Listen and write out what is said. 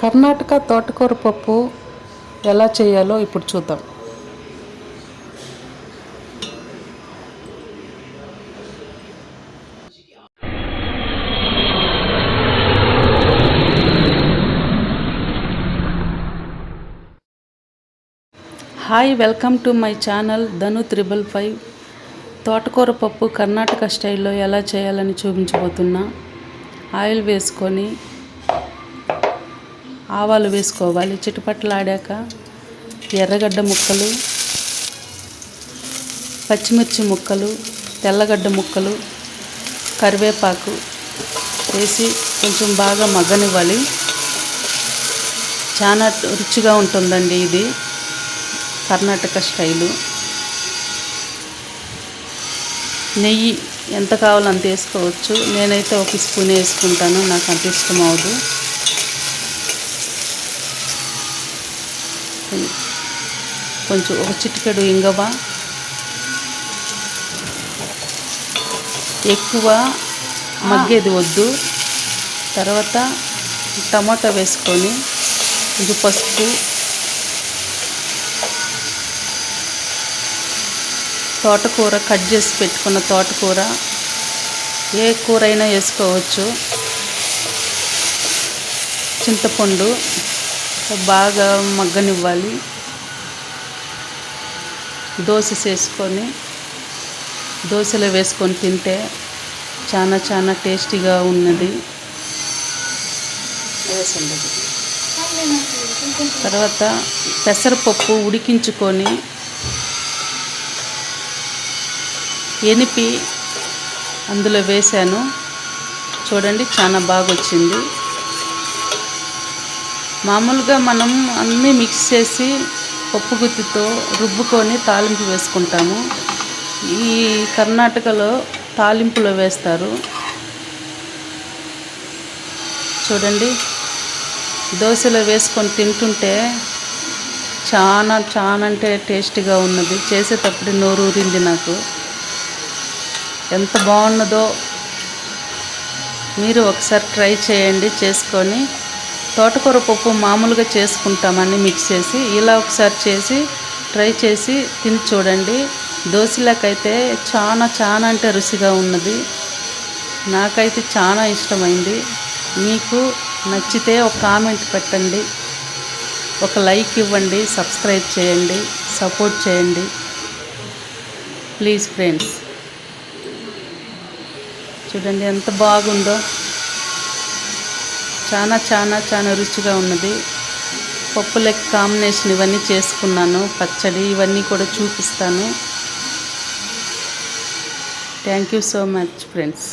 కర్ణాటక తోటకూర పప్పు ఎలా చేయాలో ఇప్పుడు చూద్దాం. Hi welcome to my channel Dhanu triple five. తోటకూర పప్పు కర్ణాటక స్టైల్లో ఎలా చేయాలని చూపించబోతున్నా. ఆయిల్ వేసుకొని ఆవాలు వేసుకోవాలి. చిటపట్లాడాక ఎర్రగడ్డ ముక్కలు పచ్చిమిర్చి ముక్కలు తెల్లగడ్డ ముక్కలు కరివేపాకు వేసి కొంచెం బాగా మగ్గనివ్వాలి. చాలా రుచిగా ఉంటుందండి ఇది. కర్ణాటక స్టైలు. నెయ్యి ఎంత కావాలో అంత వేసుకోవచ్చు. నేనైతే ఒక స్పూన్ వేసుకుంటాను. నాకు అంత ఇష్టం అవదు కొంచెం ఒక చిటికెడు ఇంగవ ఎక్కువ మగ్గేది వద్దు. తర్వాత టమాటా వేసుకొని కొంచెం పసుపు తోటకూర కట్ చేసి పెట్టుకున్న తోటకూర. ఏ కూర అయినా వేసుకోవచ్చు. చింతపండు బాగా మగ్గనివ్వాలి. దోశ వేసుకొని దోశలో వేసుకొని తింటే చాలా చాలా టేస్టీగా ఉన్నది. తర్వాత పెసరపప్పు ఉడికించుకొని ఎనిపి అందులో వేశాను. చూడండి చాలా బాగా వచ్చింది మామూలుగా మనం అన్నీ మిక్స్ చేసి పప్పు గుత్తితో రుబ్బుకొని తాలింపు వేసుకుంటాము. ఈ కర్ణాటకలో తాలింపులో వేస్తారు. చూడండి దోశలో వేసుకొని తింటుంటే చాలా చాలా అంటే టేస్టీగా ఉన్నది. చేసేటప్పుడు నోరు ఊరింది నాకు. ఎంత బాగున్నదో మీరు ఒకసారి ట్రై చేయండి చేసుకొని తోటకూర పప్పు మామూలుగా చేసుకుంటామని మిక్స్ చేసి ఇలా ఒకసారి చేసి ట్రై చేసి తిని చూడండి. దోశలకైతే చాలా చాలా అంటే రుచిగా ఉన్నది. నాకైతే చాలా ఇష్టమైంది. మీకు నచ్చితే ఒక కామెంట్ పెట్టండి. ఒక లైక్ ఇవ్వండి సబ్స్క్రైబ్ చేయండి సపోర్ట్ చేయండి. ప్లీజ్ ఫ్రెండ్స్ చూడండి ఎంత బాగుందో. చాలా చాలా చాలా రుచిగా ఉన్నది. పప్పులకి కాంబినేషన్ ఇవన్నీ చేసుకున్నాను. పచ్చడి ఇవన్నీ కూడా చూపిస్తాను. Thank you so much friends